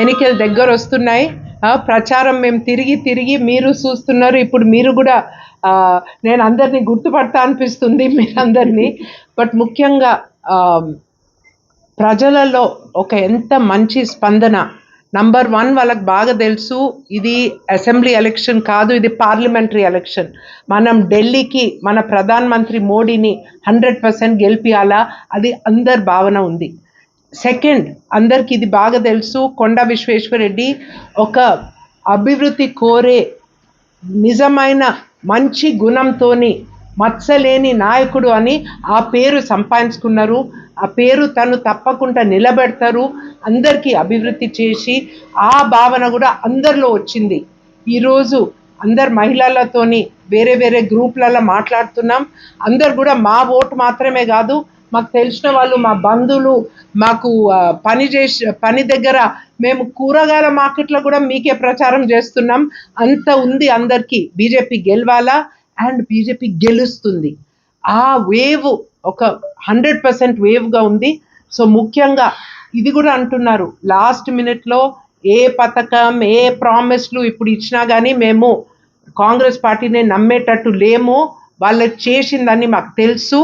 ఎన్నికలు దగ్గర వస్తున్నాయి. ప్రచారం మేము తిరిగి తిరిగి మీరు చూస్తున్నారు. ఇప్పుడు మీరు కూడా నేను అందరినీ గుర్తుపడతా అనిపిస్తుంది మీరందరినీ. బట్ ముఖ్యంగా ప్రజలలో ఒక ఎంత మంచి స్పందన. నంబర్ వన్ వాళ్ళకి బాగా తెలుసు. ఇది అసెంబ్లీ ఎలక్షన్ కాదు ఇది పార్లమెంటరీ ఎలక్షన్. మనం ఢిల్లీకి మన ప్రధాన మంత్రి మోడీని హండ్రెడ్ పర్సెంట్ గెలిపియాలా? అది అందరి భావన ఉంది. సెకండ్ అందరికి ఇది బాగా తెలుసు కొండ విశ్వేశ్వరరెడ్డి ఒక అభివృద్ధి కోరే నిజమైన మంచి గుణంతోని మత్సలేని నాయకుడు అని ఆ పేరు సంపాదించుకున్నారు. ఆ పేరు తను తప్పకుండా నిలబెడతారు. అందరికీ అభివృద్ధి చేసి ఆ భావన కూడా అందరిలో వచ్చింది. ఈరోజు అందరు మహిళలతోని వేరే వేరే గ్రూప్లలో మాట్లాడుతున్నాం. అందరు కూడా మా ఓటు మాత్రమే కాదు మాకు తెలిసిన వాళ్ళు మా బంధువులు మాకు పని చేసి పని దగ్గర మేము కూరగాయల మార్కెట్లో కూడా మీకే ప్రచారం చేస్తున్నాం. అంత ఉంది అందరికీ. బీజేపీ గెలవాలా? అండ్ బీజేపీ గెలుస్తుంది. ఆ వేవ్ ఒక హండ్రెడ్ పర్సెంట్ వేవ్గా ఉంది. సో ముఖ్యంగా ఇది కూడా అంటున్నారు. లాస్ట్ మినిట్లో ఏ పథకం ఏ ప్రామిస్లు ఇప్పుడు ఇచ్చినా కానీ మేము కాంగ్రెస్ పార్టీని నమ్మేటట్టు లేము. వాళ్ళు చేసిందని మాకు తెలుసు.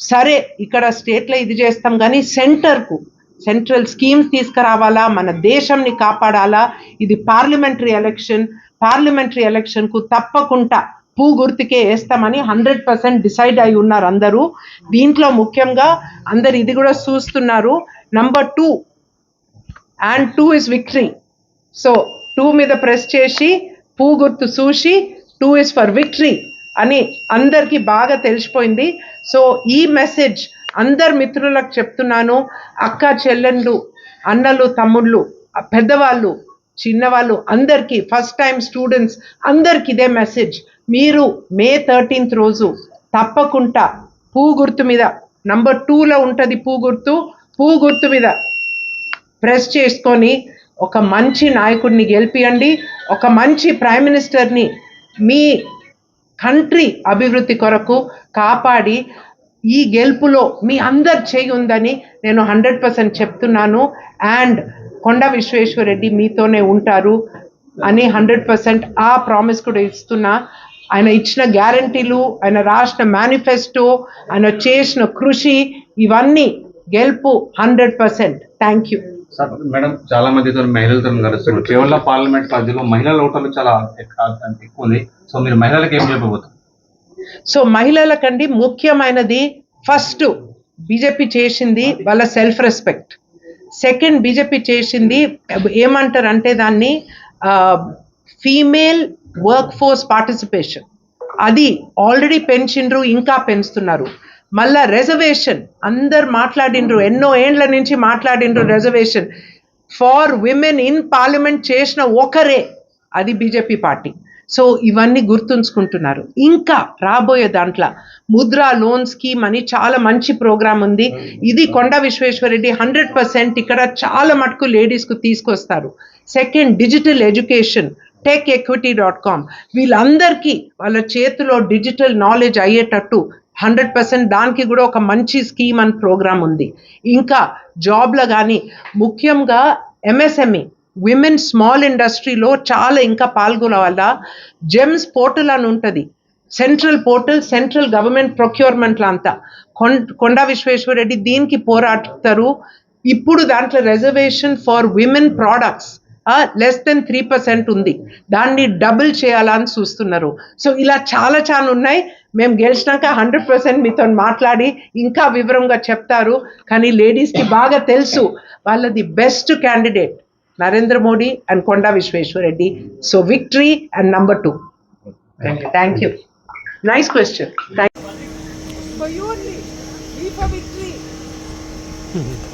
సరే ఇక్కడ స్టేట్లో ఇది చేస్తాం కానీ సెంటర్కు సెంట్రల్ స్కీమ్స్ తీసుకురావాలా మన దేశంని కాపాడాలా ఇది పార్లమెంటరీ ఎలక్షన్ పార్లమెంటరీ ఎలక్షన్కు తప్పకుండా పూ గుర్తుకే వేస్తామని హండ్రెడ్ పర్సెంట్ డిసైడ్ అయి ఉన్నారు అందరూ. దీంట్లో ముఖ్యంగా అందరు ఇది కూడా చూస్తున్నారు number two and two is victory. So two మీద ప్రెస్ చేసి పూ గుర్తు చూసి టూ ఇస్ ఫర్ విక్టరీ అని అందరికీ బాగా తెలిసిపోయింది. సో ఈ మెసేజ్ అందరు మిత్రులకు చెప్తున్నాను. అక్క చెల్లెళ్ళు అన్నలు తమ్ముళ్ళు పెద్దవాళ్ళు చిన్నవాళ్ళు అందరికీ ఫస్ట్ టైం స్టూడెంట్స్ అందరికి ఇదే మెసేజ్ మీరు మే థర్టీన్త్ రోజు తప్పకుండా పూ గుర్తు మీద నంబర్ టూలో ఉంటుంది పూ గుర్తు పూ గుర్తు మీద ప్రెస్ చేసుకొని ఒక మంచి నాయకుడిని గెలిపియండి. ఒక మంచి ప్రైమ్ మినిస్టర్ని మీ కంట్రీ అభివృద్ధి కొరకు కాపాడి ఈ గెలుపులో మీ అందరు చేయి ఉందని నేను హండ్రెడ్ పర్సెంట్ చెప్తున్నాను. అండ్ కొండ విశ్వేశ్వరరెడ్డి మీతోనే ఉంటారు అని హండ్రెడ్ పర్సెంట్ ఆ ప్రామిస్ కూడా ఇస్తున్నా. ఆయన ఇచ్చిన గ్యారంటీలు ఆయన రాసిన మేనిఫెస్టో ఆయన చేసిన కృషి ఇవన్నీ గెలుపు hundred percent. Thank you. Sir madam చాలా మందితో మహిళలతో కలుస్తున్నారు కేవలం పార్లమెంట్ పరిధిలో మహిళల ఓటర్లు చాలా ఎక్కు- ఎక్కువ ఉంది. సో మీరు మహిళలకు ఏం చెప్పబోతున్నారు? సో మహిళలకండి ముఖ్యమైనది ఫస్ట్ బీజేపీ చేసింది వాళ్ళ సెల్ఫ్ రెస్పెక్ట్ సెకండ్ బీజేపీ చేసింది ఏమంటారు అంటే దాన్ని ఫీమేల్ వర్క్ ఫోర్స్ పార్టిసిపేషన్. అది ఆల్రెడీ పెంచిండ్రు ఇంకా పెంచుతున్నారు. మళ్ళా రిజర్వేషన్ అందరు మాట్లాడిండ్రు. ఎన్నో ఏండ్ల నుంచి మాట్లాడిండ్రు reservation for women in parliament చేసిన ఒకరే అది బీజేపీ పార్టీ సో ఇవన్నీ గుర్తుంచుకుంటున్నారు. ఇంకా రాబోయే దాంట్లో ముద్రా లోన్ స్కీమ్ అని చాలా మంచి ప్రోగ్రామ్ ఉంది. ఇది కొండ విశ్వేశ్వరరెడ్డి హండ్రెడ్ పర్సెంట్ ఇక్కడ చాలా మటుకు లేడీస్కు తీసుకొస్తారు. Second digital education tech equity dot com వీళ్ళందరికీ వాళ్ళ చేతిలో డిజిటల్ నాలెడ్జ్ అయ్యేటట్టు హండ్రెడ్ పర్సెంట్ దానికి కూడా ఒక మంచి స్కీమ్ అని ప్రోగ్రామ్ ఉంది. ఇంకా జాబ్లో కానీ ముఖ్యంగా ఎంఎస్ఎంఈ విమెన్ స్మాల్ ఇండస్ట్రీలో చాలా ఇంకా పాల్గొనవల్ల జెమ్స్ పోర్టల్ అని ఉంటుంది. సెంట్రల్ పోర్టల్ సెంట్రల్ గవర్నమెంట్ ప్రొక్యూర్మెంట్లో అంతా. కొం కొండా విశ్వేశ్వరరెడ్డి దీనికి పోరాడతారు. ఇప్పుడు దాంట్లో reservation for women products. Less than three percent ఉంది. దాన్ని డబుల్ చేయాలని చూస్తున్నారు. సో ఇలా చాలా చాలా ఉన్నాయి. మేము గెలిచినాక హండ్రెడ్ పర్సెంట్ మీతో మాట్లాడి ఇంకా వివరంగా చెప్తారు. కానీ లేడీస్కి బాగా తెలుసు వాళ్ళది best candidate Narendra Modi and Konda Vishweshwar Reddy. So victory and number two thank you nice question thank For